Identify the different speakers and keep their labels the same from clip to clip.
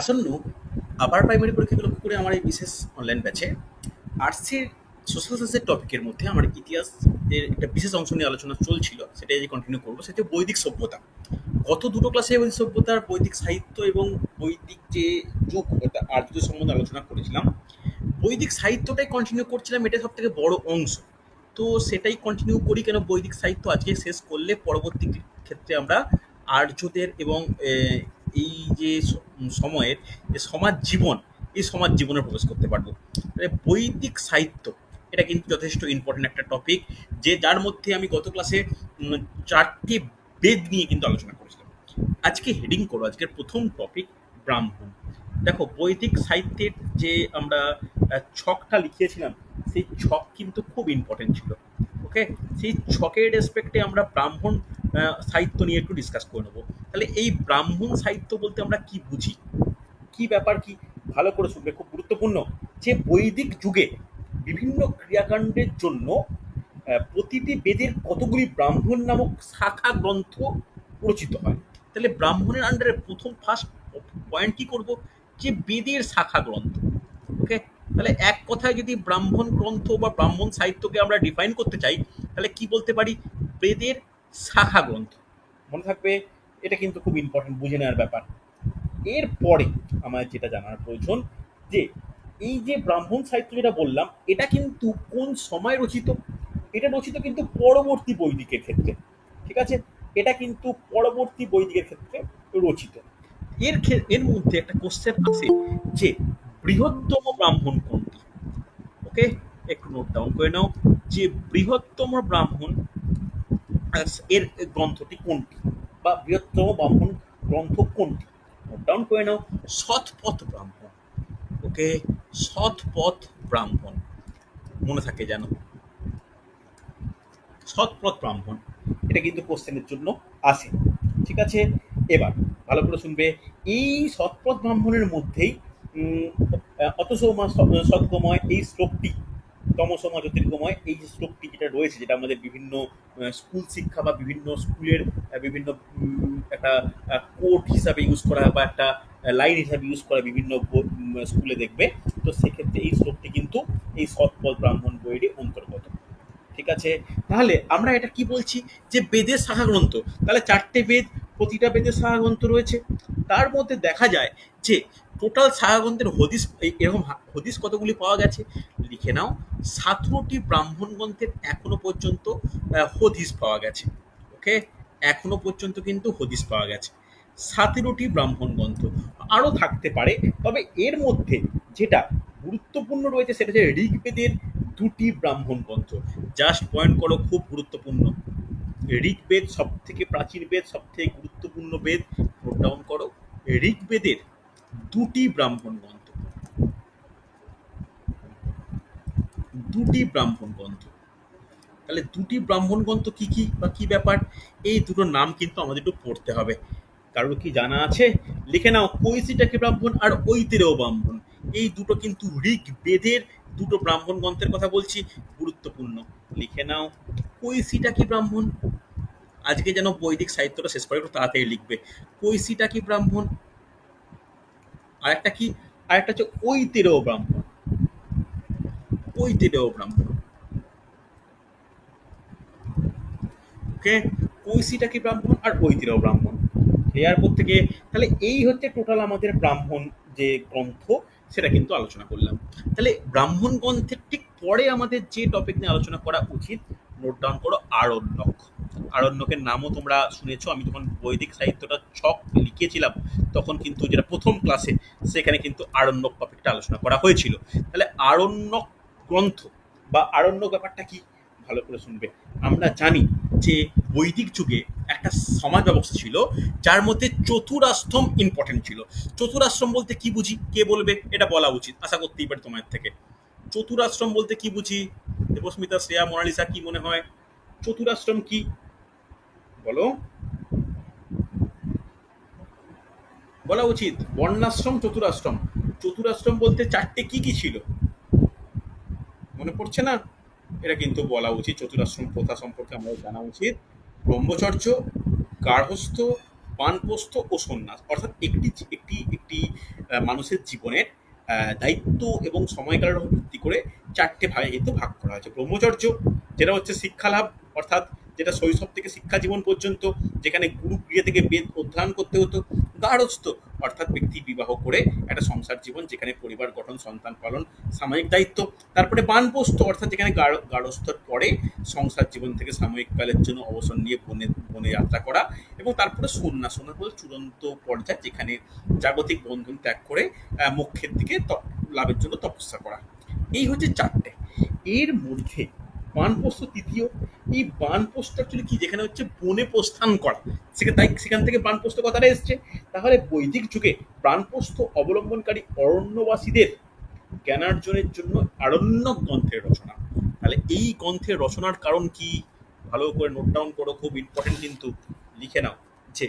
Speaker 1: আসন্ন upper primary পরীক্ষাগুলো করে আমার এই বিশেষ অনলাইন ব্যাচে আর্টসের সোশ্যাল সায়েন্সের টপিকের মধ্যে আমার ইতিহাসের একটা বিশেষ অংশ নিয়ে আলোচনা চলছিল সেটাই যে কন্টিনিউ করবো সেটা বৈদিক সভ্যতা গত দুটো ক্লাসে বৈদিক সভ্যতার বৈদিক সাহিত্য এবং বৈদিক যে যুগ আর্য সম্বন্ধে আলোচনা করেছিলাম বৈদিক সাহিত্যটাই কন্টিনিউ করছিলাম এটা সব থেকে বড় অংশ তো সেটাই কন্টিনিউ করি কেন বৈদিক সাহিত্য আজকে শেষ করলে পরবর্তী ক্ষেত্রে আমরা আর্যদের এবং এই যে সময়ের যে সমাজ জীবন এই সমাজ জীবনে প্রবেশ করতে পারবো তাহলে বৈদিক সাহিত্য এটা কিন্তু যথেষ্ট ইম্পর্টেন্ট একটা টপিক যে যার মধ্যে আমি গত ক্লাসে চারটি বেদ নিয়ে কিন্তু আলোচনা করেছিলাম আজকে হেডিং করো আজকের প্রথম টপিক ব্রাহ্মণ দেখো বৈদিক সাহিত্যের যে আমরা ছকটা লিখিয়েছিলাম সেই ছক কিন্তু খুব ইম্পর্টেন্ট ছিল ওকে সেই ছকের রেসপেক্টে আমরা ব্রাহ্মণ সাহিত্য নিয়ে একটু ডিসকাস করে নেবো তাহলে এই ব্রাহ্মণ সাহিত্য বলতে আমরা কি বুঝি কি ব্যাপার কি ভালো করে শুনবে খুব গুরুত্বপূর্ণ যে বৈদিক যুগে বিভিন্ন ক্রিয়াকাণ্ডের জন্য প্রতিটি বেদের কতগুলি ব্রাহ্মণ নামক শাখা গ্রন্থ রচিত হয় তাহলে ব্রাহ্মণের আন্ডারে প্রথম ফার্স্ট পয়েন্ট কি করব যে বেদের শাখা গ্রন্থ ওকে তাহলে এক কথায় যদি ব্রাহ্মণ গ্রন্থ বা ব্রাহ্মণ সাহিত্যকে আমরা ডিফাইন করতে চাই তাহলে কি বলতে পারি বেদের শাখা গ্রন্থ মনে থাকবে এটা কিন্তু খুব ইম্পর্টেন্ট বুঝে নেওয়ার ব্যাপার এরপরে আমার যেটা জানার প্রয়োজন যে এই যে ব্রাহ্মণ সাহিত্য যেটা বললাম এটা কিন্তু কোন সময় রচিত এটা রচিত কিন্তু পরবর্তী বৈদিকের ক্ষেত্রে ঠিক আছে এটা কিন্তু পরবর্তী বৈদিকের ক্ষেত্রে রচিত এর এর মধ্যে একটা কোশ্চেন আছে যে বৃহত্তম ব্রাহ্মণ কোনটি ওকে একটু নোট ডাউন করে নাও যে বৃহত্তম ব্রাহ্মণ এর গ্রন্থটি কোনটি বা বৃহত্তম ব্রাহ্মণ গ্রন্থ কোনটি নোট ডাউন করে নাও সৎপথ ব্রাহ্মণ ওকে সৎপথ ব্রাহ্মণ মনে থাকে যেন সৎপথ ব্রাহ্মণ এটা কিন্তু কোশ্চেনের জন্য আসে ঠিক আছে এবার ভালো করে শুনবে এই সৎপথ ব্রাহ্মণের মধ্যেই অত সৌমা এই শ্লোকটি তমসময় জ্যোতির্গময় এই যে শ্লোকটি যেটা রয়েছে যেটা আমাদের বিভিন্ন স্কুল শিক্ষা বা বিভিন্ন স্কুলের বিভিন্ন একটা কোড হিসাবে ইউজ করা বা একটা লাইন হিসাবে ইউজ করা বিভিন্ন স্কুলে দেখবে তো সেক্ষেত্রে এই শ্লোকটি কিন্তু এই সৎপল ব্রাহ্মণ বইয়েরই অন্তর্গত ঠিক আছে তাহলে আমরা এটা কি বলছি যে বেদের শাখা গ্রন্থ তাহলে চারটে বেদ প্রতিটা পেজে সাহাগ্রন্থ রয়েছে তার মধ্যে দেখা যায় যে টোটাল সাহাগ্রন্থের হদিস এরকম হদিস কতগুলি পাওয়া গেছে লিখে নাও সাতেরোটি ব্রাহ্মণ গ্রন্থের এখনো পর্যন্ত হদিস পাওয়া গেছে ওকে এখনো পর্যন্ত কিন্তু হদিস পাওয়া গেছে সাতেরোটি ব্রাহ্মণ গ্রন্থ আরও থাকতে পারে তবে এর মধ্যে যেটা গুরুত্বপূর্ণ রয়েছে সেটা হচ্ছে ঋগ্বেদের দুটি ব্রাহ্মণ গ্রন্থ জাস্ট পয়েন্ট করো খুব গুরুত্বপূর্ণ ঋগ্বেদ সব থেকে প্রাচীন বেদ সব থেকে গুরুত্বপূর্ণ বেদ নোট ডাউন করো ঋগ্বেদের দুটি ব্রাহ্মণ গ্রন্থ দুটি ব্রাহ্মণ গ্রন্থ তাহলে দুটি ব্রাহ্মণ গ্রন্থ কি কি বা কি ব্যাপার এই দুটোর নাম কিন্তু আমাদের একটু পড়তে হবে কারোর কি জানা আছে লিখে নাও কৈশিটাকে ব্রাহ্মণ আর ঐতিরেও ব্রাহ্মণ এই দুটো কিন্তু ঋগ্বেদের দুটো ব্রাহ্মণ গ্রন্থের কথা বলছি গুরুত্বপূর্ণ লিখে নাও কৈশিটা কি ব্রাহ্মণ আজকে যেন বৈদিক সাহিত্যটা শেষ করে একটু তাড়াতাড়ি লিখবে কৈশিটা কি ব্রাহ্মণ আর একটা কি আর একটা হচ্ছে ঐতিরেও ব্রাহ্মণ ঐতিরেও ব্রাহ্মণ ওকে কৈশিটা কি ব্রাহ্মণ আর ঐতিরেও ব্রাহ্মণ ক্লিয়ার থেকে তাহলে এই হচ্ছে টোটাল আমাদের ব্রাহ্মণ যে গ্রন্থ সেটা কিন্তু আলোচনা করলাম তাহলে ব্রাহ্মণ গ্রন্থের ঠিক পরে আমাদের যে টপিক নিয়ে আলোচনা করা উচিত নোট ডাউন করো আরণ্যক আরণ্যকের নামও তোমরা শুনেছো আমি যখন বৈদিক সাহিত্যটা ছক লিখেছিলাম তখন কিন্তু যেটা প্রথম ক্লাসে সেখানে কিন্তু আরণ্যক টপিকটা আলোচনা করা হয়েছিল তাহলে আরণ্যক গ্রন্থ বা আরণ্যক ব্যাপারটা কি ভালো করে শুনবে আমরা জানি যে বৈদিক যুগে একটা সমাজ ব্যবস্থা ছিল যার মধ্যে চতুরাশ্রম ইম্পর্টেন্ট ছিল চতুরাশ্রম বলতে কি বুঝি কে বলবে এটা বলা উচিত আশা করতেই পারি তোমার থেকে চতুরাশ্রম বলতে কি বুঝি দেবস্মিতা শ্রেয়া মোনালিসা কি মনে হয় চতুরাশ্রম কি বলো বলা উচিত বর্ণাশ্রম চতুরাশ্রম চতুরাশ্রম বলতে চারটে কি কি ছিল মনে পড়ছে না এটা কিন্তু বলা উচিত চতুরাশ্রম প্রথা সম্পর্কে আমাদের জানা উচিত ব্রহ্মচর্য গার্হস্থ পানপ্রস্থ ও সন্ন্যাস অর্থাৎ একটি একটি একটি মানুষের জীবনের দায়িত্ব এবং সময়কালের উপর ভিত্তি করে চারটে ভাগে কিন্তু ভাগ করা হয়েছে ব্রহ্মচর্য যেটা হচ্ছে শিক্ষালাভ অর্থাৎ যেটা শৈশব থেকে শিক্ষা জীবন পর্যন্ত যেখানে গুরুগৃহে থেকে বেদ অধ্যয়ন করতে হতো গাঢ়স্থ অর্থাৎ ব্যক্তি বিবাহ করে একটা সংসার জীবন যেখানে পরিবার গঠন সন্তান পালন সাময়িক দায়িত্ব তারপরে বানপোস্ত অর্থাৎ যেখানে গাঢ়স্থর পরে সংসার জীবন থেকে সাময়িক কালের জন্য অবসর নিয়ে বনে বনে যাত্রা করা এবং তারপরে সন্ন্যাস হল চূড়ান্ত পর্যায়ে যেখানে জাগতিক বন্ধন ত্যাগ করে মুখ্যের দিকে লাভের জন্য তপস্যা করা এই হচ্ছে চারটে এর মধ্যে বানপোস্ত তৃতীয় এই বানপোস্ত অ্যাকচুয়ালি কি যেখানে হচ্ছে বনে প্রস্থান করা সেখানে তাই সেখান থেকে বানপোস্ত কথাটা এসছে তাহলে বৈদিক যুগে প্রাণপ্রস্থ অবলম্বনকারী অরণ্যবাসীদের জ্ঞানার্জনের জন্য আরণ্য গ্রন্থের রচনা তাহলে এই গ্রন্থের রচনার কারণ কি ভালো করে নোট ডাউন করো খুব ইম্পর্টেন্ট কিন্তু লিখে নাও যে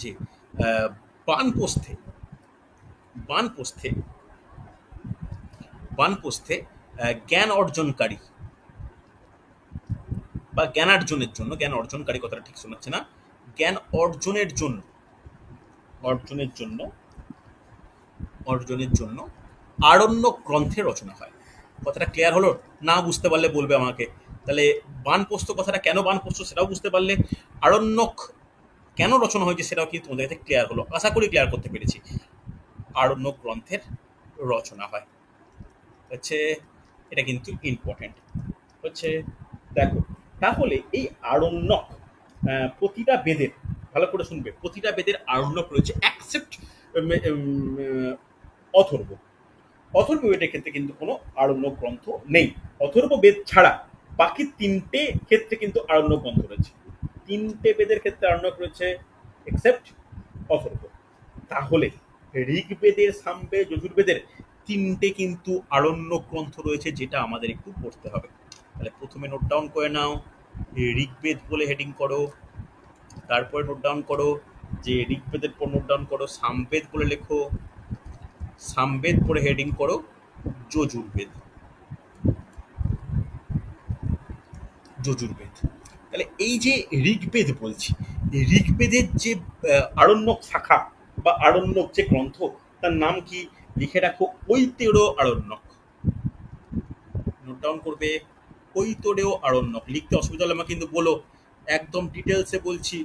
Speaker 1: যে বানপোস্থে বানপোস্থে বানপোস্থে জ্ঞান অর্জনকারী বা জ্ঞানার্জনের জন্য জ্ঞান অর্জনকারী কথাটা ঠিক শোনাচ্ছে না জ্ঞান অর্জনের জন্য অর্জনের জন্য অর্জনের জন্য আরণ্য গ্রন্থের রচনা হয় কথাটা ক্লিয়ার হলো না বুঝতে পারলে বলবে আমাকে তাহলে বানপোস্ত কথাটা কেন বানপোস্ত সেটাও বুঝতে পারলে আরণ্যক কেন রচনা হয়েছে সেটাও কিন্তু তোমাদের কাছে ক্লিয়ার হলো আশা করি ক্লিয়ার করতে পেরেছি আরণ্য গ্রন্থের রচনা হয় হচ্ছে এটা কিন্তু ইম্পর্টেন্ট হচ্ছে দেখো তাহলে এই আরণ্যক প্রতিটা বেদের ভালো করে শুনবে প্রতিটা বেদের আরণ্যক রয়েছে অ্যাকসেপ্ট অথর্ব অথর্ব বেদের ক্ষেত্রে কিন্তু কোনো আরণ্যক গ্রন্থ নেই অথর্ব বেদ ছাড়া বাকি তিনটে ক্ষেত্রে কিন্তু আরণ্য গ্রন্থ রয়েছে তিনটে বেদের ক্ষেত্রে আরণ্যক রয়েছে এক্সেপ্ট অথর্ব তাহলে ঋগ্বেদের সামবে যজুর্বেদের তিনটে কিন্তু আরণ্য গ্রন্থ রয়েছে যেটা আমাদের একটু পড়তে হবে তাহলে প্রথমে নোট ডাউন করে নাও ঋগ্বেদ বলে হেডিং করো তারপরে নোট ডাউন করো যে ঋগ্বেদের পর নোট ডাউন করো সামবেদ বলে লেখো সামবেদ পরে হেডিং করো যজুর্বেদ যজুর্বেদ তাহলে এই যে ঋগ্বেদ বলছি ঋগ্বেদের যে আরণ্যক শাখা বা আরণ্যক যে গ্রন্থ তার নাম কি লিখে রাখো ঐতেরো আরণ্যক নোট ডাউন করবে কৈতরেও আরণ্যক লিখতে অসুবিধা হলে আমাকে কিন্তু বলো একদম ডিটেলসে বলছি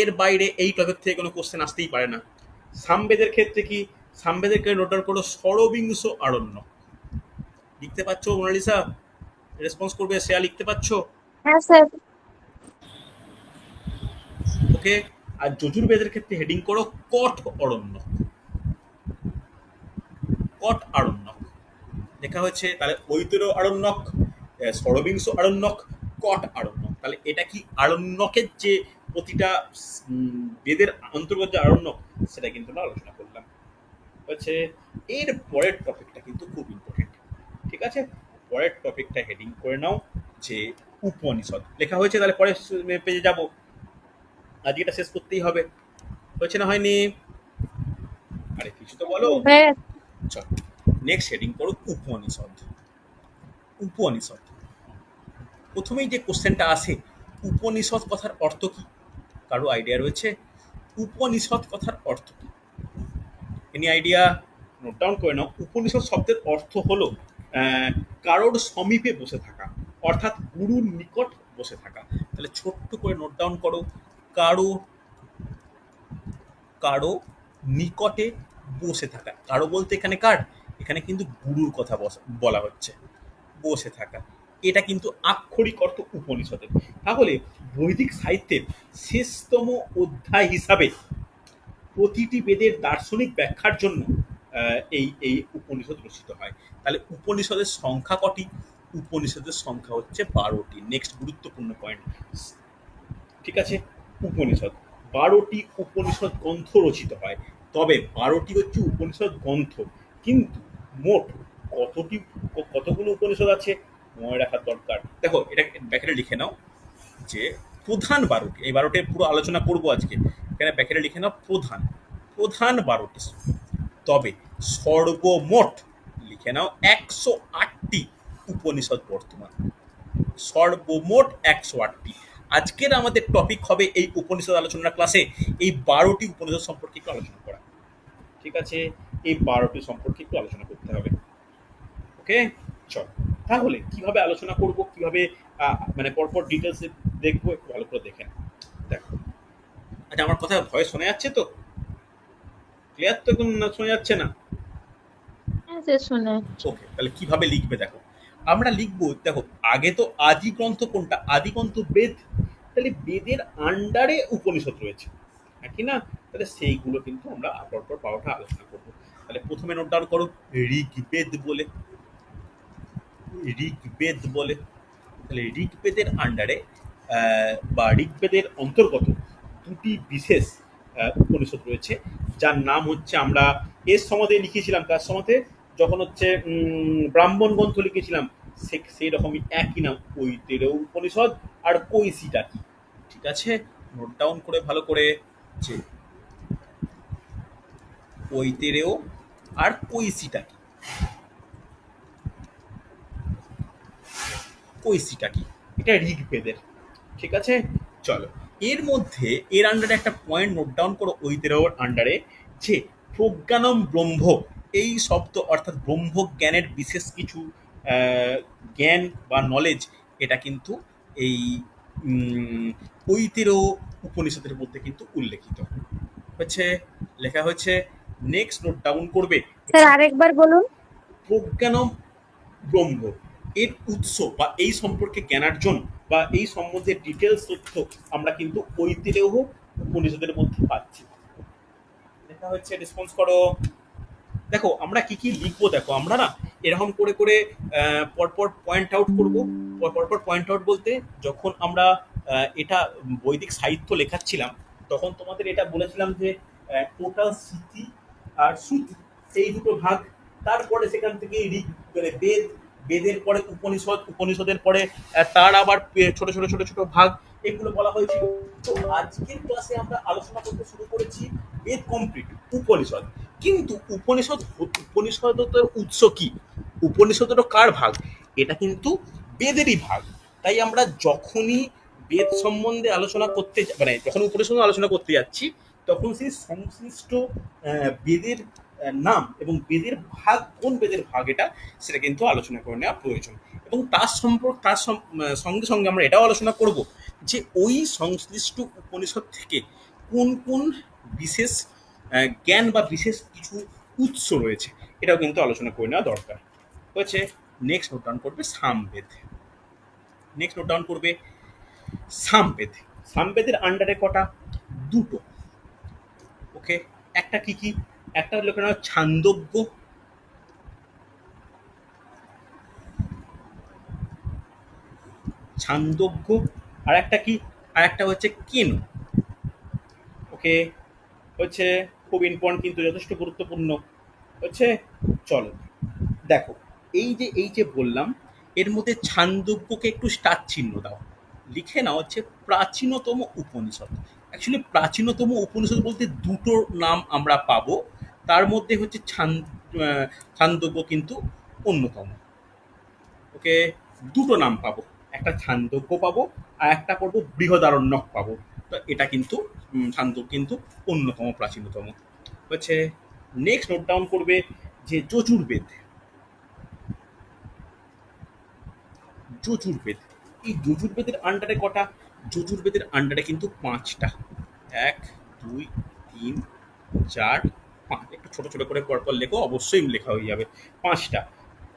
Speaker 1: এর বাইরে এই টপিক থেকে কোনো কোশ্চেন আসতেই পারে না সামবেদের ক্ষেত্রে কি সামবেদের ক্ষেত্রে নোটার করো সরবিংশ আরণ্যক লিখতে পারছো মোনালিসা রেসপন্স করবে শেয়া লিখতে পারছো হ্যাঁ স্যার ওকে আর যজুর্বেদের ক্ষেত্রে হেডিং করো কট অরণ্য কট আরণ্যক লেখা হয়েছে তাহলে ঐতির আরণ্যক ষড়বিংশ আরণ্যক কট আরণ্যক তাহলে এটা কি আরণ্যকের যে প্রতিটা বেদের অন্তর্গত যে আরণ্যক সেটা কিন্তু আমরা আলোচনা করলাম হচ্ছে এর পরের টপিকটা কিন্তু খুব ইম্পর্টেন্ট ঠিক আছে পরের টপিকটা হেডিং করে নাও যে উপনিষদ লেখা হয়েছে তাহলে পরের পেজে যাব আজকে এটা শেষ করতেই হবে হয়েছে না হয়নি আরে কিছু তো বলো চল নেক্সট হেডিং করো উপনিষদ উপনিষদ প্রথমেই যে কোশ্চেনটা আসে উপনিষদ কথার অর্থ কী কারো আইডিয়া রয়েছে উপনিষদ কথার অর্থ কী এনি আইডিয়া নোট ডাউন করে নাও উপনিষদ শব্দের অর্থ হলো কারোর সমীপে বসে থাকা অর্থাৎ গুরুর নিকট বসে থাকা তাহলে ছোট্ট করে নোট ডাউন করো কারো কারো নিকটে বসে থাকা কারো বলতে এখানে কার এখানে কিন্তু গুরুর কথা বলা হচ্ছে বসে থাকা এটা কিন্তু আক্ষরিক অর্থ উপনিষদের তাহলে বৈদিক সাহিত্যের শেষতম অধ্যায় হিসাবে প্রতিটি বেদের দার্শনিক ব্যাখ্যার জন্য এই এই উপনিষদ রচিত হয় তাহলে উপনিষদের সংখ্যা কটি উপনিষদের সংখ্যা হচ্ছে বারোটি নেক্সট গুরুত্বপূর্ণ পয়েন্ট ঠিক আছে উপনিষদ বারোটি উপনিষদ গ্রন্থ রচিত হয় তবে বারোটি হচ্ছে উপনিষদ গ্রন্থ কিন্তু মোট কতটি কতগুলো উপনিষদ আছে মনে রাখা দরকার দেখো এটা ব্যাকেটে লিখে নাও যে প্রধান বারোটি এই বারোটি পুরো আলোচনা করব আজকে এখানে ব্যাকেটে লিখে নাও প্রধান প্রধান বারোটি তবে সর্বমোট লিখে নাও একশো আটটি উপনিষদ বর্তমান সর্বমোট একশো আটটি আজকের আমাদের টপিক হবে এই উপনিষদ আলোচনার ক্লাসে এই বারোটি উপনিষদ সম্পর্কে একটু আলোচনা করা ঠিক আছে এই বারোটি সম্পর্কে একটু আলোচনা করতে হবে ওকে চল তাহলে কিভাবে আলোচনা করব কিভাবে মানে পরপর ডিটেলসে দেখবো একটু ভালো করে দেখেন দেখো আচ্ছা আমার কথা ভয় শোনা যাচ্ছে তো ক্লিয়ার তো একদম শোনা যাচ্ছে না ওকে হ্যাঁ, তাহলে কিভাবে লিখবে দেখো আমরা লিখবো দেখো আগে তো আদি গ্রন্থ কোনটা আদি গ্রন্থ বেদ তাহলে বেদের আন্ডারে উপনিষদ রয়েছে হ্যাঁ কি না তাহলে সেইগুলো কিন্তু আমরা পরপর পাওয়াটা আলোচনা করবো তাহলে প্রথমে নোট ডাউন করো ঋগ্বেদ বলে ঋগ্বেদ বলে তাহলে ঋগ্বেদের আন্ডারে বা ঋগ্বেদের অন্তর্গত দুটি বিশেষ উপনিষদ রয়েছে যার নাম হচ্ছে আমরা এর সমাধে লিখেছিলাম তার সমাধে যখন হচ্ছে ব্রাহ্মণ গ্রন্থ লিখেছিলাম সে সেই রকমই একই নাম কৈতের উপনিষদ আর কৈশিটা কি ঠিক আছে নোট ডাউন করে ভালো করে যে ওই আর কৈশিটা কি কৈশিটা কি এটা ঋগ্বেদের ঠিক আছে চলো এর মধ্যে এর আন্ডারে একটা পয়েন্ট নোট ডাউন করো ঐতিহ্যর আন্ডারে যে প্রজ্ঞানম ব্রহ্ম এই শব্দ অর্থাৎ ব্রহ্ম জ্ঞানের বিশেষ কিছু জ্ঞান বা নলেজ এটা কিন্তু এই ঐতির উপনিষদের মধ্যে কিন্তু উল্লেখিত হচ্ছে লেখা হচ্ছে নেক্সট নোট ডাউন করবে
Speaker 2: স্যার আরেকবার বলুন
Speaker 1: প্রজ্ঞানম ব্রহ্ম এর উৎস বা এই সম্পর্কে জ্ঞানার্জন জন্য বা এই সম্বন্ধে ডিটেলস তথ্য আমরা কিন্তু ঐতিরেহ উপনিষদের মধ্যে পাচ্ছি লেখা হচ্ছে রেসপন্স করো দেখো আমরা কি কি লিখবো দেখো আমরা না এরকম করে করে পরপর পয়েন্ট আউট করব পরপর পয়েন্ট আউট বলতে যখন আমরা এটা বৈদিক সাহিত্য লেখাচ্ছিলাম তখন তোমাদের এটা বলেছিলাম যে টোটাল স্মৃতি আর শ্রুতি এই দুটো ভাগ তারপরে সেখান থেকে ঋক মানে বেদ বেদের পরে উপনিষদ উপনিষদের পরে তার আবার ছোট ছোট ছোট ছোট ভাগ এগুলো বলা হয়েছিল তো আজকের ক্লাসে আমরা আলোচনা করতে শুরু করেছি বেদ কমপ্লিট উপনিষদ কিন্তু উপনিষদ উপনিষদের উৎস কি উপনিষদেরও কার ভাগ এটা কিন্তু বেদেরই ভাগ তাই আমরা যখনই বেদ সম্বন্ধে আলোচনা করতে মানে যখন উপনিষদ আলোচনা করতে যাচ্ছি তখন সেই সংশ্লিষ্ট বেদের নাম এবং বেদের ভাগ কোন বেদের ভাগ এটা সেটা কিন্তু আলোচনা করে নেওয়া প্রয়োজন এবং তার সম্পর্ক তার সঙ্গে সঙ্গে আমরা এটাও আলোচনা করব যে ওই সংশ্লিষ্ট উপনিষদ থেকে কোন কোন বিশেষ জ্ঞান বা বিশেষ কিছু উৎস রয়েছে এটাও কিন্তু আলোচনা করে নেওয়া দরকার হয়েছে নেক্সট নোট ডাউন করবে সামবেদ নেক্সট নোট ডাউন করবে সামবেদ সামবেদের আন্ডারে কটা দুটো ওকে একটা কি কি একটা লোকের নাম ছান্দজ্ঞ ছান্দব্য আর একটা কি আর একটা হচ্ছে কেন ওকে হচ্ছে খুব ইম্পর্টেন্ট কিন্তু যথেষ্ট গুরুত্বপূর্ণ হচ্ছে চলো দেখো এই যে এই যে বললাম এর মধ্যে ছান্দব্যকে একটু স্টার চিহ্ন দাও লিখে নাও হচ্ছে প্রাচীনতম উপনিষদ অ্যাকচুয়ালি প্রাচীনতম উপনিষদ বলতে দুটোর নাম আমরা পাবো তার মধ্যে হচ্ছে ছান ছান্দব্য কিন্তু অন্যতম ওকে দুটো নাম পাবো একটা ছান্দব্য পাবো আর একটা পর্ব বৃহদারণ্যক পাবো তো এটা কিন্তু ছান্দব কিন্তু অন্যতম প্রাচীনতম হচ্ছে নেক্সট নোট ডাউন করবে যে যজুর্বেদ যজুর্বেদ এই যজুর্বেদের আন্ডারে কটা যজুর্বেদের আন্ডারে কিন্তু পাঁচটা এক দুই তিন চার পাঁচ একটু ছোটো ছোটো করে পরপর লেখো অবশ্যই লেখা হয়ে যাবে পাঁচটা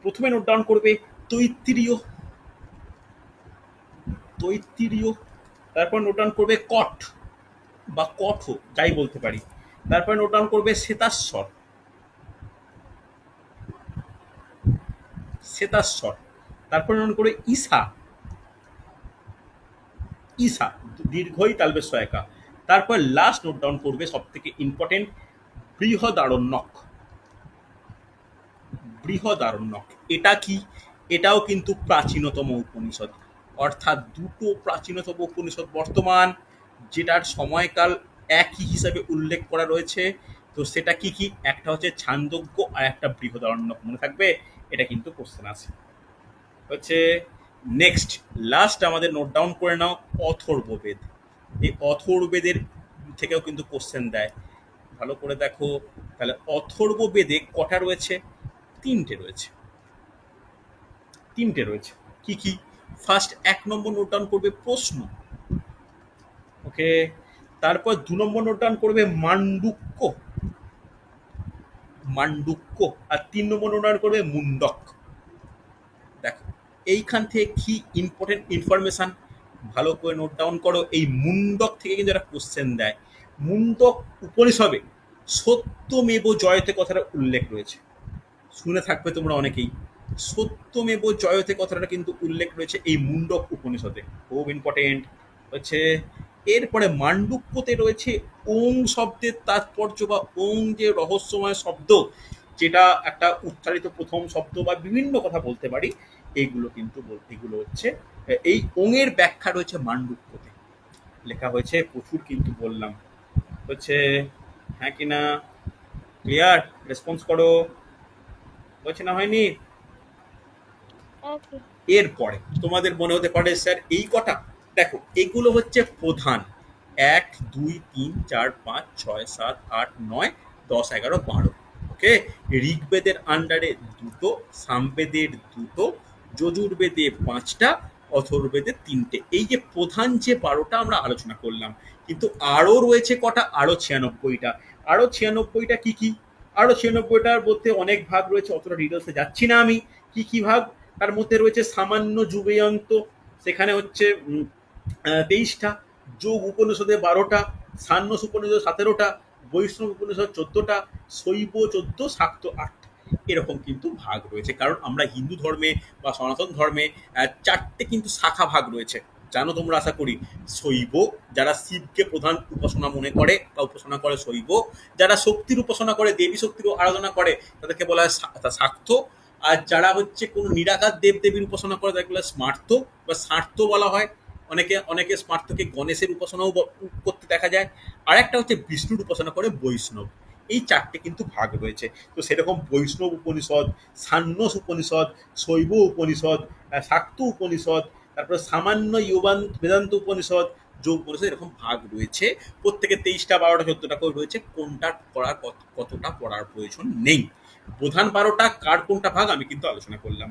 Speaker 1: প্রথমে নোট ডাউন করবে তৈত্রীয় তৈত্রীয় তারপর নোট ডাউন করবে কট বা কঠ যাই বলতে পারি তারপরে নোট ডাউন করবে শ্বেতাশ্বর শ্বেতাশ্বর তারপরে নোট করবে ঈশা ইসা দীর্ঘই তালবে সয়াকা তারপর লাস্ট নোট ডাউন করবে সব থেকে ইম্পর্টেন্ট বৃহদারণ্যক বৃহদারণ্যক এটা কি এটাও কিন্তু প্রাচীনতম উপনিষদ অর্থাৎ দুটো প্রাচীনতম উপনিষদ বর্তমান যেটার সময়কাল একই হিসাবে উল্লেখ করা রয়েছে তো সেটা কি কি একটা হচ্ছে ছান্দজ্ঞ আর একটা বৃহদারণ্যক মনে থাকবে এটা কিন্তু কোশ্চেন আছে হচ্ছে নেক্সট লাস্ট আমাদের নোট ডাউন করে নাও অথর্ববেদ এই অথর্ববেদের থেকেও কিন্তু কোশ্চেন দেয় ভালো করে দেখো তাহলে অথর্ববেদে কটা রয়েছে তিনটে রয়েছে তিনটে রয়েছে কি কি ফার্স্ট এক নম্বর নোট ডাউন করবে প্রশ্ন ওকে তারপর দু নম্বর নোট ডাউন করবে মান্ডুক্য মান্ডুক্য আর তিন নম্বর নোট ডাউন করবে মুন্ডক এইখান থেকে কি ইম্পর্টেন্ট ইনফরমেশান ভালো করে নোট ডাউন করো এই মুন্ডক থেকে কিন্তু একটা কোশ্চেন দেয় মুন্ডক উপনিষদে সত্যমেব জয়তে কথাটা উল্লেখ রয়েছে শুনে থাকবে তোমরা অনেকেই সত্যমেব জয়তে কথাটা কিন্তু উল্লেখ রয়েছে এই মুন্ডক উপনিষদে খুব ইম্পর্টেন্ট হচ্ছে এরপরে মাণ্ডুক্যতে রয়েছে ওং শব্দের তাৎপর্য বা ওং যে রহস্যময় শব্দ যেটা একটা উচ্চারিত প্রথম শব্দ বা বিভিন্ন কথা বলতে পারি এইগুলো কিন্তু এগুলো হচ্ছে এই ওঙের ব্যাখ্যা রয়েছে মান্ডুক্যতে লেখা হয়েছে প্রচুর কিন্তু বললাম হচ্ছে হ্যাঁ কি না ক্লিয়ার রেসপন্স করো বলছে না হয়নি এরপরে তোমাদের মনে হতে পারে স্যার এই কটা দেখো এগুলো হচ্ছে প্রধান এক দুই তিন চার পাঁচ ছয় সাত আট নয় দশ এগারো বারো ওকে ঋগ্বেদের আন্ডারে দুটো সামবেদের দুটো যজুর্বেদে পাঁচটা অথর্বেদে তিনটে এই যে প্রধান যে বারোটা আমরা আলোচনা করলাম কিন্তু আরও রয়েছে কটা আরও ছিয়ানব্বইটা আরও ছিয়ানব্বইটা কি কি আরও ছিয়ানব্বইটার মধ্যে অনেক ভাগ রয়েছে অতটা ডিটেলসে যাচ্ছি না আমি কি কি ভাগ তার মধ্যে রয়েছে সামান্য যুবেয়ন্ত সেখানে হচ্ছে তেইশটা যোগ উপনিষদে বারোটা সান্নস উপনিষদ সতেরোটা বৈষ্ণব উপনিষদ চোদ্দোটা শৈব চোদ্দ সাক্ত আট এরকম কিন্তু ভাগ রয়েছে কারণ আমরা হিন্দু ধর্মে বা সনাতন ধর্মে চারটে কিন্তু শাখা ভাগ রয়েছে জানো তোমরা আশা করি শৈব যারা শিবকে প্রধান উপাসনা মনে করে বা উপাসনা করে শৈব যারা শক্তির উপাসনা করে দেবী শক্তির আরাধনা করে তাদেরকে বলা হয় শাক্ত আর যারা হচ্ছে কোনো নিরাকার দেব দেবীর উপাসনা করে তাদেরকে বলা স্মার্থ বা স্মার্থ বলা হয় অনেকে অনেকে স্মার্থকে গণেশের উপাসনাও করতে দেখা যায় আর একটা হচ্ছে বিষ্ণুর উপাসনা করে বৈষ্ণব এই চারটে কিন্তু ভাগ রয়েছে তো সেরকম বৈষ্ণব উপনিষদ সান্নস উপনিষদ শৈব উপনিষদ শাক্ত উপনিষদ তারপরে সামান্য ইউবান বেদান্ত উপনিষদ যোগ উপনিষদ এরকম ভাগ রয়েছে প্রত্যেকে তেইশটা বারোটা চোদ্দটা করে রয়েছে কোনটা পড়ার কতটা পড়ার প্রয়োজন নেই প্রধান বারোটা কার কোনটা ভাগ আমি কিন্তু আলোচনা করলাম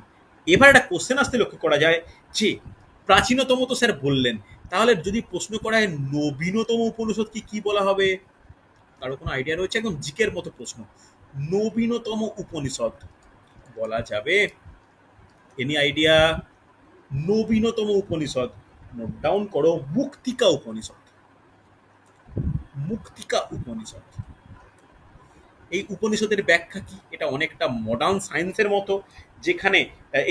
Speaker 1: এবার একটা কোশ্চেন আসতে লক্ষ্য করা যায় যে প্রাচীনতম তো স্যার বললেন তাহলে যদি প্রশ্ন করা হয় নবীনতম উপনিষদ কি কি বলা হবে কারো কোনো আইডিয়া রয়েছে একদম জিকের মতো প্রশ্ন নবীনতম উপনিষদ বলা যাবে এনি আইডিয়া নবীনতম উপনিষদ নোট ডাউন করো মুক্তিকা উপনিষদ মুক্তিকা উপনিষদ এই উপনিষদের ব্যাখ্যা কি এটা অনেকটা মডার্ন সায়েন্সের মতো যেখানে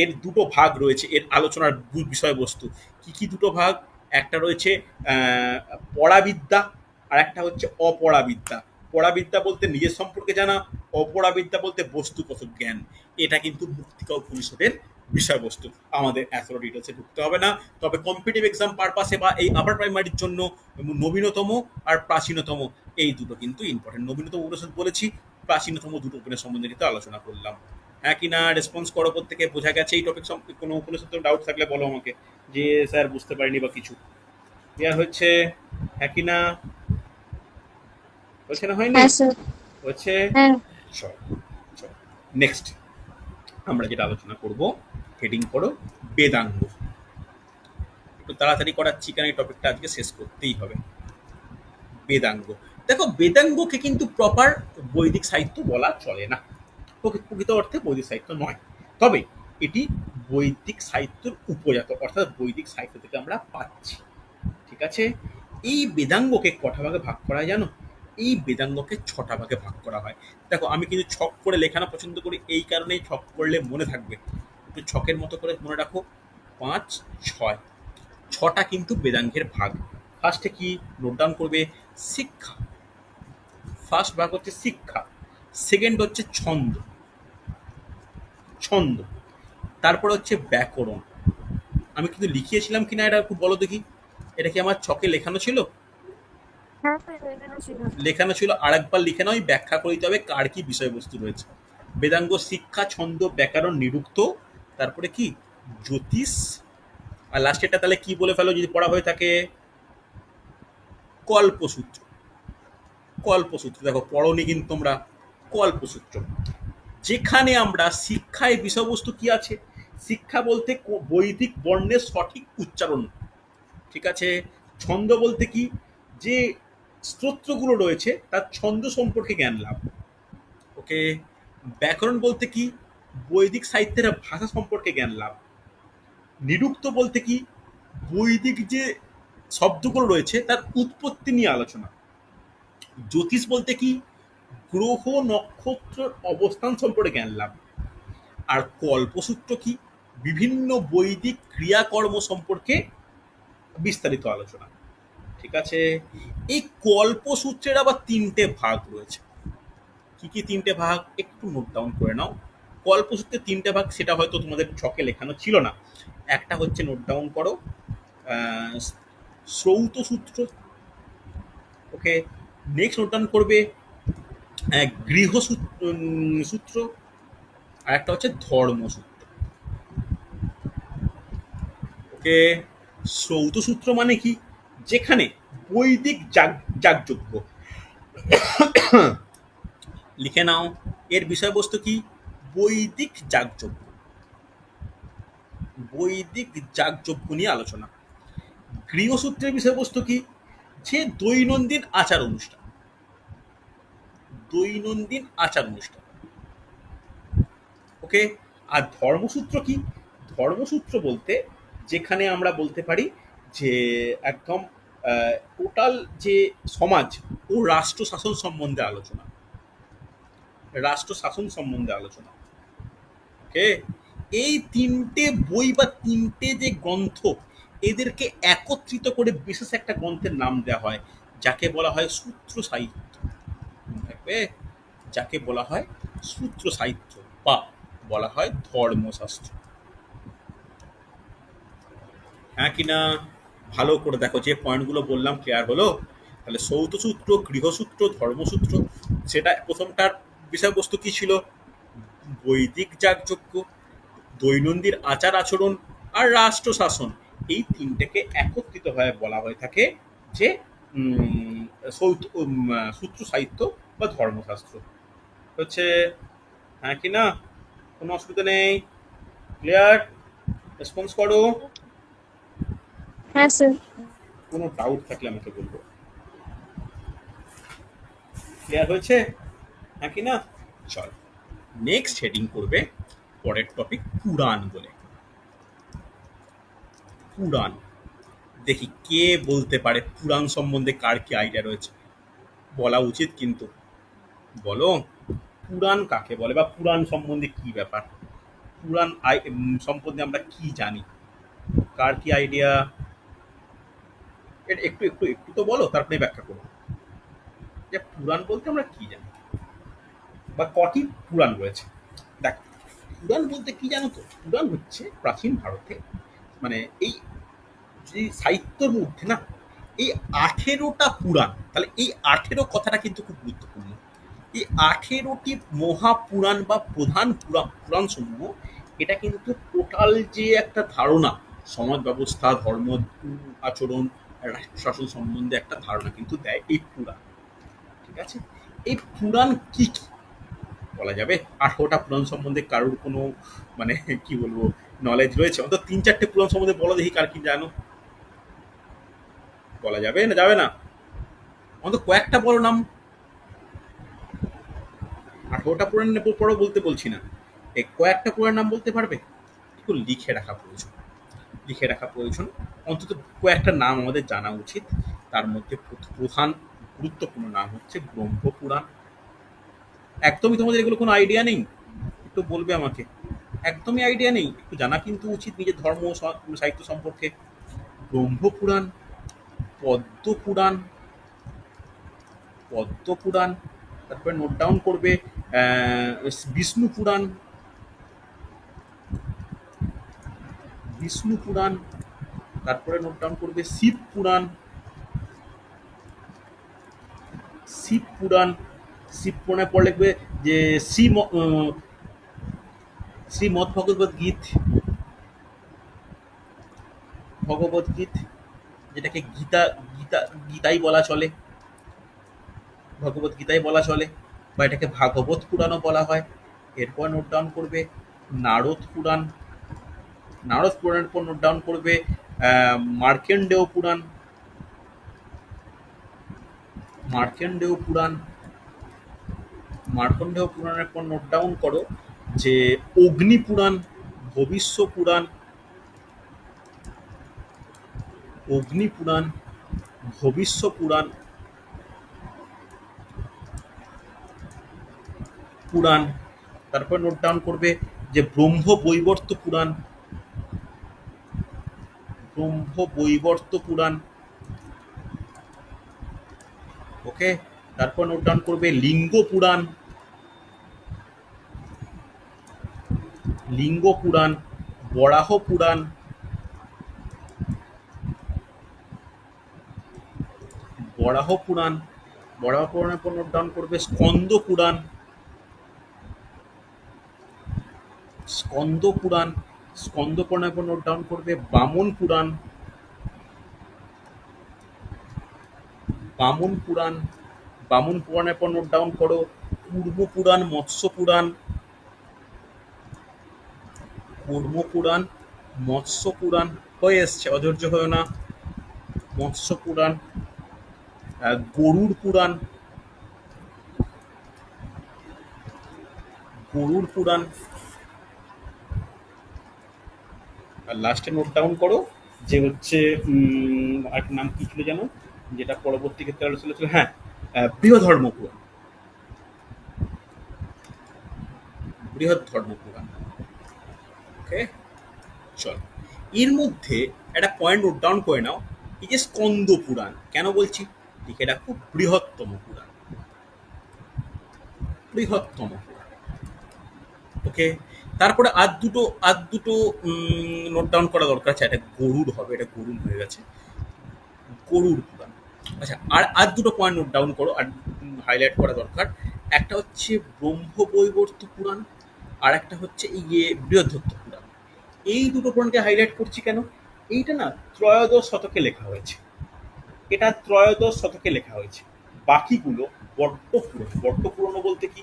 Speaker 1: এর দুটো ভাগ রয়েছে এর আলোচনার বিষয়বস্তু কি কি দুটো ভাগ একটা রয়েছে পড়াবিদ্যা আর একটা হচ্ছে অপরাবিদ্যা পরাবিদ্যা বলতে নিজের সম্পর্কে জানা অপরাবিদ্যা বলতে বস্তুগত জ্ঞান এটা কিন্তু মুক্তিকা উপনিষদের বিষয়বস্তু আমাদের এত ডিটেলসে ঢুকতে হবে না তবে কম্পিটিভ এক্সাম পারপাসে বা এই আপার প্রাইমারির জন্য নবীনতম আর প্রাচীনতম এই দুটো কিন্তু ইম্পর্টেন্ট নবীনতম উপনিষদ বলেছি প্রাচীনতম দুটো উপনিষদ সম্বন্ধে কিন্তু আলোচনা করলাম হ্যাঁ কি না রেসপন্স করো থেকে বোঝা গেছে এই টপিক সম্পর্কে কোনো উপনিষদ ডাউট থাকলে বলো আমাকে যে স্যার বুঝতে পারিনি বা কিছু ইয়ার হচ্ছে হ্যাঁ কি না বলছে না হয়নি হচ্ছে হ্যাঁ, নেক্সট হ্যাঁ। আমরা যেটা আলোচনা করব হেডিং করো বেদাঙ্গ একটু তাড়াতাড়ি করার চিকেন এই টপিকটা আজকে শেষ করতেই হবে বেদাঙ্গ দেখো বেদাঙ্গকে কিন্তু প্রপার বৈদিক সাহিত্য বলা চলে না প্রকৃত অর্থে বৈদিক সাহিত্য নয় তবে এটি বৈদিক সাহিত্যের উপজাত অর্থাৎ বৈদিক সাহিত্য থেকে আমরা পাচ্ছি ঠিক আছে এই বেদাঙ্গকে কটা ভাগ করা জানো এই বেদাঙ্গকে ছটা ভাগে ভাগ করা হয় দেখো আমি কিন্তু ছক করে লেখানো পছন্দ করি এই কারণেই ছক করলে মনে থাকবে একটু ছকের মতো করে মনে রাখো পাঁচ ছয় ছটা কিন্তু বেদাঙ্গের ভাগ ফার্স্টে কি নোট ডাউন করবে শিক্ষা ফার্স্ট ভাগ হচ্ছে শিক্ষা সেকেন্ড হচ্ছে ছন্দ ছন্দ তারপরে হচ্ছে ব্যাকরণ আমি কিন্তু লিখিয়েছিলাম কিনা এটা খুব বলো দেখি এটা কি আমার ছকে লেখানো ছিল লেখানো ছিল আরেকবার লিখে নয় ব্যাখ্যা করিতে হবে কার কি বিষয়বস্তু রয়েছে বেদাঙ্গ শিক্ষা ছন্দ ব্যাকরণ নিরুক্ত তারপরে কি জ্যোতিষ আর লাস্ট এটা তাহলে কি বলে ফেলো যদি পড়া হয়ে থাকে কল্পসূত্র কল্পসূত্র দেখো পড়নি কিন্তু তোমরা কল্পসূত্র যেখানে আমরা শিক্ষায় বিষয়বস্তু কি আছে শিক্ষা বলতে বৈদিক বর্ণের সঠিক উচ্চারণ ঠিক আছে ছন্দ বলতে কি যে স্তোত্রগুলো রয়েছে তার ছন্দ সম্পর্কে জ্ঞান লাভ ওকে ব্যাকরণ বলতে কি বৈদিক সাহিত্যের ভাষা সম্পর্কে জ্ঞান লাভ নিরুক্ত বলতে কি বৈদিক যে শব্দগুলো রয়েছে তার উৎপত্তি নিয়ে আলোচনা জ্যোতিষ বলতে কি গ্রহ নক্ষত্রের অবস্থান সম্পর্কে জ্ঞান লাভ আর কল্পসূত্র কি বিভিন্ন বৈদিক ক্রিয়াকর্ম সম্পর্কে বিস্তারিত আলোচনা ঠিক আছে এই কল্পসূত্রের আবার তিনটে ভাগ রয়েছে কি কি তিনটে ভাগ একটু নোট ডাউন করে নাও কল্পসূত্রের তিনটে ভাগ সেটা হয়তো তোমাদের ছকে লেখানো ছিল না একটা হচ্ছে নোট ডাউন করো শ্রৌত সূত্র ওকে নেক্সট নোট ডাউন করবে গৃহ সূত্র আর একটা হচ্ছে ধর্মসূত্র ওকে শ্রৌত সূত্র মানে কি যেখানে বৈদিক যাগ যাগযজ্ঞ লিখে নাও এর বিষয়বস্তু কি বৈদিক যাগযজ্ঞ বৈদিক যাগযজ্ঞ নিয়ে আলোচনা গৃহসূত্রের বিষয়বস্তু কি যে দৈনন্দিন আচার অনুষ্ঠান দৈনন্দিন আচার অনুষ্ঠান ওকে আর ধর্মসূত্র কি ধর্মসূত্র বলতে যেখানে আমরা বলতে পারি যে একদম টোটাল যে সমাজ ও রাষ্ট্র শাসন সম্বন্ধে আলোচনা রাষ্ট্র শাসন সম্বন্ধে আলোচনা ওকে এই তিনটে বই বা তিনটে যে গ্রন্থ এদেরকে একত্রিত করে বিশেষ একটা গ্রন্থের নাম দেওয়া হয় যাকে বলা হয় সূত্র সাহিত্য থাকবে যাকে বলা হয় সূত্র সাহিত্য বা বলা হয় ধর্মশাস্ত্র হ্যাঁ কিনা ভালো করে দেখো যে পয়েন্টগুলো বললাম ক্লিয়ার হলো তাহলে সৌতসূত্র গৃহসূত্র ধর্মসূত্র সেটা প্রথমটার বিষয়বস্তু কী ছিল বৈদিক যাগযজ্ঞ দৈনন্দিন আচার আচরণ আর রাষ্ট্র শাসন এই তিনটাকে একত্রিতভাবে বলা হয়ে থাকে যে সূত্র সাহিত্য বা ধর্মশাস্ত্র হচ্ছে হ্যাঁ কি না কোনো অসুবিধা নেই ক্লিয়ার রেসপন্স করো হ্যাঁ স্যার কোনো ডাউট থাকলে আমাকে বলবো ক্লিয়ার হয়েছে নাকি হ্যাঁ না চল নেক্সট হেডিং করবে পরের টপিক পুরাণ বলে পুরাণ দেখি কে বলতে পারে পুরাণ সম্বন্ধে কার কি আইডিয়া রয়েছে বলা উচিত কিন্তু বলো পুরাণ কাকে বলে বা পুরাণ সম্বন্ধে কি ব্যাপার পুরাণ আই সম্বন্ধে আমরা কি জানি কার কি আইডিয়া এটা একটু একটু একটু তো বলো তারপরে ব্যাখ্যা করো যে পুরাণ বলতে আমরা কি জানি বা কটি পুরাণ রয়েছে দেখ পুরাণ বলতে কি জানো তো পুরাণ হচ্ছে প্রাচীন ভারতে মানে এই যে সাহিত্যর মধ্যে না এই আঠেরোটা পুরাণ তাহলে এই আঠেরো কথাটা কিন্তু খুব গুরুত্বপূর্ণ এই আঠেরোটি মহাপুরাণ বা প্রধান পুরা পুরাণ সমূহ এটা কিন্তু টোটাল যে একটা ধারণা সমাজ ব্যবস্থা ধর্ম আচরণ শাসন সম্বন্ধে একটা ধারণা কিন্তু দেয় এই পুরাণ ঠিক আছে এই পুরাণ কি কি বলা যাবে আঠারোটা পুরাণ সম্বন্ধে কারোর কোনো মানে কি বলবো নলেজ রয়েছে অন্তত তিন চারটে পুরাণ সম্বন্ধে বলো দেখি কার কি জানো বলা যাবে না যাবে না অন্তত কয়েকটা বড় নাম আঠারোটা পুরাণের পরও বলতে বলছি না এই কয়েকটা পুরাণ নাম বলতে পারবে একটু লিখে রাখা প্রয়োজন লিখে রাখা প্রয়োজন অন্তত কয়েকটা নাম আমাদের জানা উচিত তার মধ্যে প্রধান গুরুত্বপূর্ণ নাম হচ্ছে ব্রহ্মপুরাণ একদমই তোমাদের এগুলো কোনো আইডিয়া নেই একটু বলবে আমাকে একদমই আইডিয়া নেই একটু জানা কিন্তু উচিত নিজের ধর্ম সাহিত্য সম্পর্কে ব্রহ্মপুরাণ পদ্মপুরাণ পদ্মপুরাণ তারপরে নোট ডাউন করবে বিষ্ণু পুরাণ বিষ্ণু পুরাণ তারপরে নোট ডাউন করবে শিব পুরাণ শিব পুরাণ শিব পুরাণে পর লিখবে যে শ্রী শ্রীমদ ভগবত গীত ভগবত গীত যেটাকে গীতা গীতা গীতাই বলা চলে ভগবত গীতাই বলা চলে বা এটাকে ভাগবত পুরাণও বলা হয় এরপর নোট ডাউন করবে নারদ পুরাণ নারস পুরাণের উপর নোট ডাউন করবে মার্কেন্ডেও পুরাণ মার্কেন্ডেও পুরাণ মার্কণ্ডেয় পুরাণের পর নোট ডাউন করো যে অগ্নি পুরাণ ভবিষ্য পুরাণ অগ্নি পুরাণ ভবিষ্য পুরাণ পুরাণ তারপর নোট ডাউন করবে যে ব্রহ্ম বৈবর্ত পুরাণ ব্রহ্ম ব্রহ্মবৈবর্ত পুরাণ ওকে তারপর নোট ডাউন করবে লিঙ্গ পুরাণ লিঙ্গ পুরাণ বরাহ পুরাণ বরাহ পুরাণ বরাহ পুরাণের পর নোট ডাউন করবে স্কন্দ পুরাণ স্কন্দ পুরাণ স্কন্দপর্ণাকে নোট ডাউন করবে বামন পুরাণ বামন পুরাণ বামন পুরাণের পর নোট ডাউন করো কূর্ম পুরাণ মৎস্য পুরাণ কূর্ম পুরাণ মৎস্য পুরাণ হয়ে এসছে অধৈর্য হয় না মৎস্য পুরাণ গরুর পুরাণ গরুর পুরাণ আর লাস্টে নোট ডাউন করো যে হচ্ছে আর নাম কী ছিল যেন যেটা পরবর্তী ক্ষেত্রে আলোচনা ছিল হ্যাঁ ধর্ম পুরাণ বৃহৎ ধর্ম পুরাণ ওকে চল এর মধ্যে একটা পয়েন্ট নোট ডাউন করে নাও এই যে স্কন্দ পুরাণ কেন বলছি লিখে রাখো বৃহত্তম পুরাণ বৃহত্তম পুরাণ ওকে তারপরে আর দুটো আর দুটো নোট ডাউন করা দরকার আছে এটা গরুর হবে এটা গরুর হয়ে গেছে গরুর দোকান আচ্ছা আর আর দুটো পয়েন্ট নোট ডাউন করো আর হাইলাইট করা দরকার একটা হচ্ছে ব্রহ্মবৈবর্ত পুরাণ আর একটা হচ্ছে ইয়ে বৃহদ্ধত্ত পুরাণ এই দুটো পুরাণকে হাইলাইট করছি কেন এইটা না ত্রয়োদশ শতকে লেখা হয়েছে এটা ত্রয়োদশ শতকে লেখা হয়েছে বাকিগুলো বড্ড পুরনো বড্ড পুরনো বলতে কি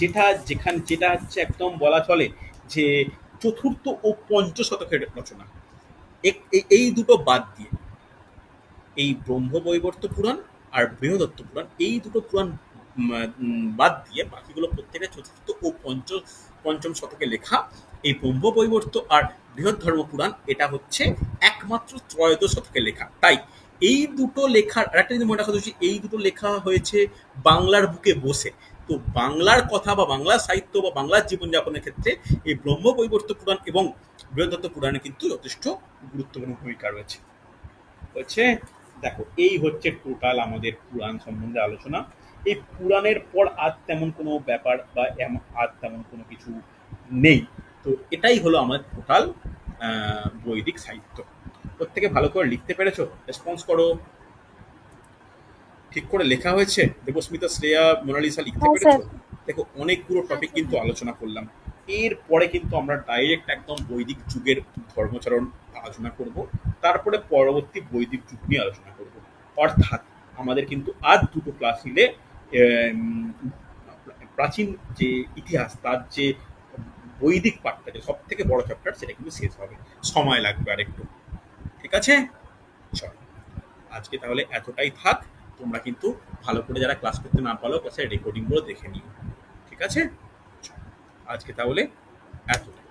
Speaker 1: যেটা যেখান যেটা হচ্ছে একদম বলা চলে যে চতুর্থ ও পঞ্চ শতকের রচনা এই দুটো বাদ দিয়ে এই ব্রহ্মবৈবর্ত পুরাণ আর বৃহদত্ত পুরাণ এই দুটো পুরাণ বাদ দিয়ে বাকিগুলো প্রত্যেকের চতুর্থ ও পঞ্চ পঞ্চম শতকে লেখা এই ব্রহ্মবৈবর্ত আর বৃহৎ পুরাণ এটা হচ্ছে একমাত্র ত্রয়োদশ শতকে লেখা তাই এই দুটো লেখার আরেকটা যদি মনে রাখা এই দুটো লেখা হয়েছে বাংলার বুকে বসে তো বাংলার কথা বা বাংলা সাহিত্য বা বাংলার জীবনযাপনের ক্ষেত্রে এই ব্রহ্ম পরিবর্ত পুরাণ এবং বৃহদত্ত পুরাণে কিন্তু যথেষ্ট গুরুত্বপূর্ণ ভূমিকা রয়েছে হচ্ছে দেখো এই হচ্ছে টোটাল আমাদের পুরাণ সম্বন্ধে আলোচনা এই পুরাণের পর আর তেমন কোনো ব্যাপার বা আর তেমন কোনো কিছু নেই তো এটাই হলো আমার টোটাল বৈদিক সাহিত্য প্রত্যেকে ভালো করে লিখতে পেরেছো রেসপন্স করো ঠিক করে লেখা হয়েছে দেবস্মিতা শ্রেয়া মোনালিসা লিখতে হ্যাঁ, পেরেছো দেখো অনেকগুলো টপিক কিন্তু আলোচনা করলাম এরপরে কিন্তু আমরা ডাইরেক্ট একদম বৈদিক যুগের ধর্মচরণ আলোচনা করব তারপরে পরবর্তী বৈদিক যুগ নিয়ে আলোচনা করব অর্থাৎ আমাদের কিন্তু আজ দুটো ক্লাস নিলে প্রাচীন যে ইতিহাস তার যে বৈদিক পাঠটা যে সব থেকে বড় চ্যাপ্টার সেটা কিন্তু শেষ হবে সময় লাগবে আর একটু ঠিক আছে চল আজকে তাহলে এতটাই থাক তোমরা কিন্তু ভালো করে যারা ক্লাস করতে না পারো ক্লাসের রেকর্ডিংগুলো দেখে নিও ঠিক আছে আজকে তাহলে এতটাই